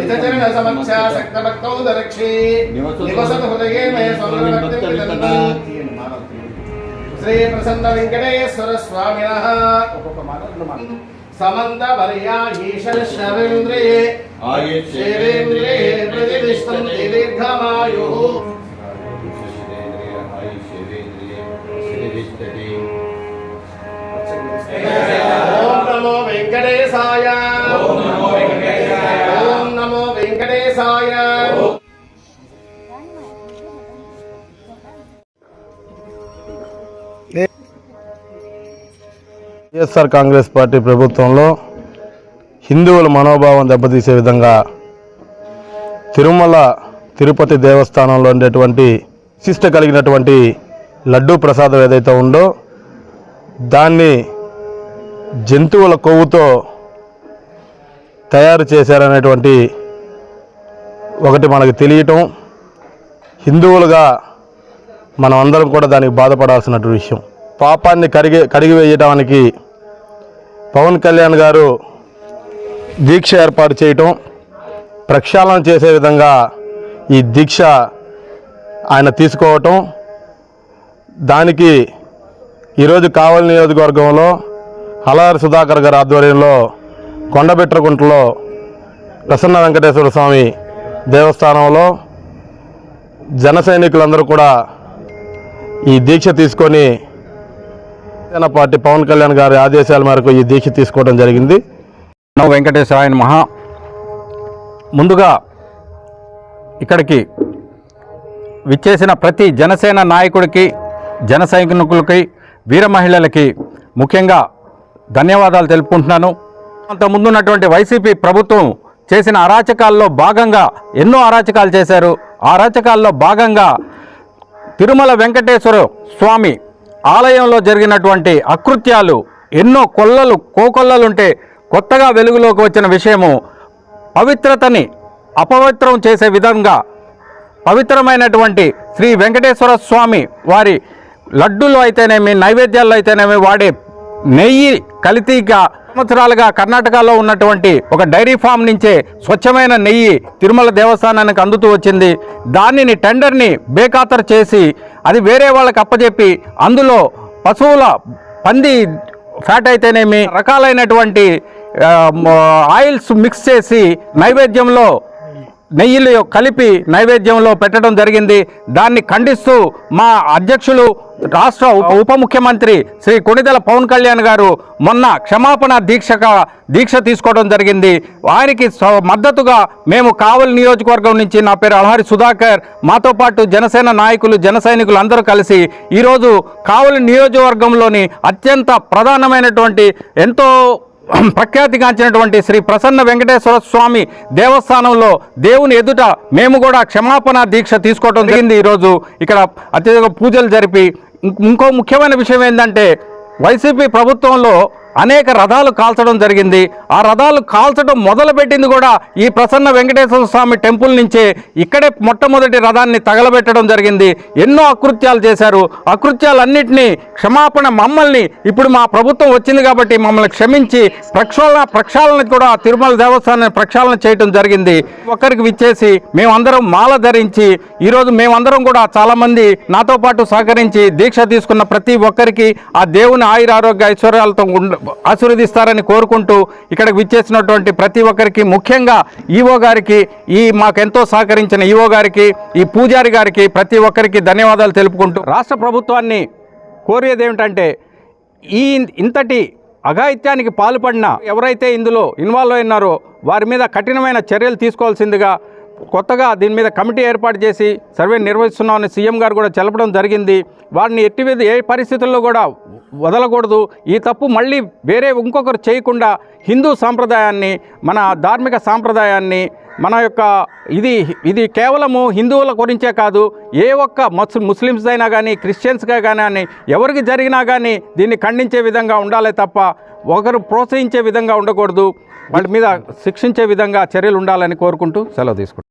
నిజచరణ సమక్ష శక్తభక్తౌ దరక్షి నివసత హృదయే మయ స్వర్ణభక్తిం విదంతి. శ్రీ ప్రసన్న వెంకటేశ్వర స్వామిన ఒక్కొక్క మాట రెండు మాటలు. సమంత వర్యా ఈశ్వర శరేంద్రే శరేంద్రే ప్రతిష్టం దీర్ఘమాయు వైఎస్ఆర్ కాంగ్రెస్ పార్టీ ప్రభుత్వంలో హిందువుల మనోభావం దెబ్బతీసే విధంగా తిరుమల తిరుపతి దేవస్థానంలో ఉండేటువంటి విశిష్ట కలిగినటువంటి లడ్డూ ప్రసాదం ఏదైతే ఉందో దాన్ని జంతువుల కొవ్వుతో తయారు చేశారనేటువంటి ఒకటి మనకు తెలియటం హిందువులుగా మనం అందరం కూడా దానికి బాధపడాల్సినటువంటి విషయం. పాపాన్ని కడిగి కడిగివేయడానికి పవన్ కళ్యాణ్ గారు దీక్ష ఏర్పాటు చేయటం ప్రక్షాళన చేసే విధంగా ఈ దీక్ష ఆయన తీసుకోవటం దానికి ఈరోజు కావలి నియోజకవర్గంలో హలారి సుధాకర్ గారి ఆధ్వర్యంలో కొండబెట్రగుంటలో ప్రసన్న వెంకటేశ్వర స్వామి దేవస్థానంలో జన సైనికులందరూ కూడా ఈ దీక్ష తీసుకొని జనసేన పార్టీ పవన్ కళ్యాణ్ గారి ఆదేశాల మేరకు ఈ దీక్ష తీసుకోవడం జరిగింది. నమో మహా. ముందుగా ఇక్కడికి విచ్చేసిన ప్రతి జనసేన నాయకుడికి జన సైనికులకి వీర మహిళలకి ముఖ్యంగా ధన్యవాదాలు తెలుపుకుంటున్నాను. అంత ముందున్నటువంటి వైసీపీ ప్రభుత్వం చేసిన అరాచకాల్లో భాగంగా ఎన్నో అరాచకాలు చేశారు. ఆ అరాచకాల్లో భాగంగా తిరుమల వెంకటేశ్వర స్వామి ఆలయంలో జరిగినటువంటి అకృత్యాలు ఎన్నో కొల్లలు కోకొల్లలుంటే కొత్తగా వెలుగులోకి వచ్చిన విషయము పవిత్రతని అపవిత్రం చేసే విధంగా పవిత్రమైనటువంటి శ్రీ వెంకటేశ్వర స్వామి వారి లడ్డూలు అయితేనేమి నైవేద్యాల్లో అయితేనేమి వాడే నెయ్యి కల్తీగా సంవత్సరాలుగా కర్ణాటకలో ఉన్నటువంటి ఒక డైరీ ఫామ్ నుంచే స్వచ్ఛమైన నెయ్యి తిరుమల దేవస్థానానికి అందుతూ వచ్చింది. దానిని టెండర్ని బేఖాతరు చేసి అది వేరే వాళ్ళకి అప్పచెప్పి అందులో పశువుల పంది ఫ్యాట్ అయితేనేమి రకాలైనటువంటి ఆయిల్స్ మిక్స్ చేసి నైవేద్యంలో నెయ్యిలు కలిపి నైవేద్యంలో పెట్టడం జరిగింది. దాన్ని ఖండిస్తూ మా అధ్యక్షులు రాష్ట్ర ఉప ఉప ముఖ్యమంత్రి శ్రీ కొణిదెల పవన్ కళ్యాణ్ గారు మొన్న క్షమాపణ దీక్షక దీక్ష తీసుకోవడం జరిగింది. వారికి స- మద్దతుగా మేము కావలి నియోజకవర్గం నుంచి నా పేరు అల్హరి సుధాకర్ మాతో పాటు జనసేన నాయకులు జన సైనికులు అందరూ కలిసి ఈరోజు కావలి నియోజకవర్గంలోని అత్యంత ప్రధానమైనటువంటి ఎంతో ప్రఖ్యాతిగాంచినటువంటి శ్రీ ప్రసన్న వెంకటేశ్వర స్వామి దేవస్థానంలో దేవుని ఎదుట మేము కూడా క్షమాపణ దీక్ష తీసుకోవడం జరిగింది ఈరోజు. ఇక్కడ అత్యధిక పూజలు జరిపి ఇం- ఇంకో ముఖ్యమైన విషయం ఏంటంటే వైసీపీ ప్రభుత్వంలో అనేక రథాలు కాల్చడం జరిగింది. ఆ రథాలు కాల్చడం మొదలుపెట్టింది కూడా ఈ ప్రసన్న వెంకటేశ్వర స్వామి టెంపుల్ నుంచే. ఇక్కడే మొట్టమొదటి రథాన్ని తగలబెట్టడం జరిగింది. ఎన్నో అకృత్యాలు చేశారు. అకృత్యాలన్నింటినీ క్షమాపణ మమ్మల్ని ఇప్పుడు మా ప్రభుత్వం వచ్చింది కాబట్టి మమ్మల్ని క్షమించి ప్రక్షాళన ప్రక్షాళన కూడా తిరుమల దేవస్థానాన్ని ప్రక్షాళన చేయడం జరిగింది. ఒకరికి విచ్చేసి మేమందరం మాల ధరించి ఈరోజు మేమందరం కూడా చాలామంది నాతో పాటు సహకరించి దీక్ష తీసుకున్న ప్రతి ఒక్కరికి ఆ దేవుని ఆయుర ఆరోగ్య ఐశ్వర్యాలతో ఆశీర్వదిస్తారని కోరుకుంటూ ఇక్కడికి విచ్చేసినటువంటి ప్రతి ఒక్కరికి ముఖ్యంగా ఈవో గారికి ఈ మాకెంతో సహకరించిన ఈవో గారికి ఈ పూజారి గారికి ప్రతి ఒక్కరికి ధన్యవాదాలు తెలుపుకుంటూ రాష్ట్ర ప్రభుత్వాన్ని కోరేది ఏమిటంటే ఈ ఇంతటి అఘాయిత్యానికి పాల్పడిన ఎవరైతే ఇందులో ఇన్వాల్వ్ అయినారో వారి మీద కఠినమైన చర్యలు తీసుకోవాల్సిందిగా కొత్తగా దీని మీద కమిటీ ఏర్పాటు చేసి సర్వే నిర్వహిస్తున్నామని సీఎం గారు కూడా తెలపడం జరిగింది. వారిని ఎట్టి ఏ పరిస్థితుల్లో కూడా వదలకూడదు. ఈ తప్పు మళ్ళీ వేరే ఇంకొకరు చేయకుండా హిందూ సాంప్రదాయాన్ని మన ధార్మిక సాంప్రదాయాన్ని మన యొక్క ఇది ఇది కేవలము హిందువుల గురించే కాదు ఏ ఒక్క ముస్ ముస్లిమ్స్ అయినా కానీ క్రిస్టియన్స్గా కానీ ఎవరికి జరిగినా కానీ దీన్ని ఖండించే విధంగా ఉండాలి తప్ప ఒకరు ప్రోత్సహించే విధంగా ఉండకూడదు. వాటి మీద శిక్షించే విధంగా చర్యలు ఉండాలని కోరుకుంటూ సెలవు తీసుకుంటాం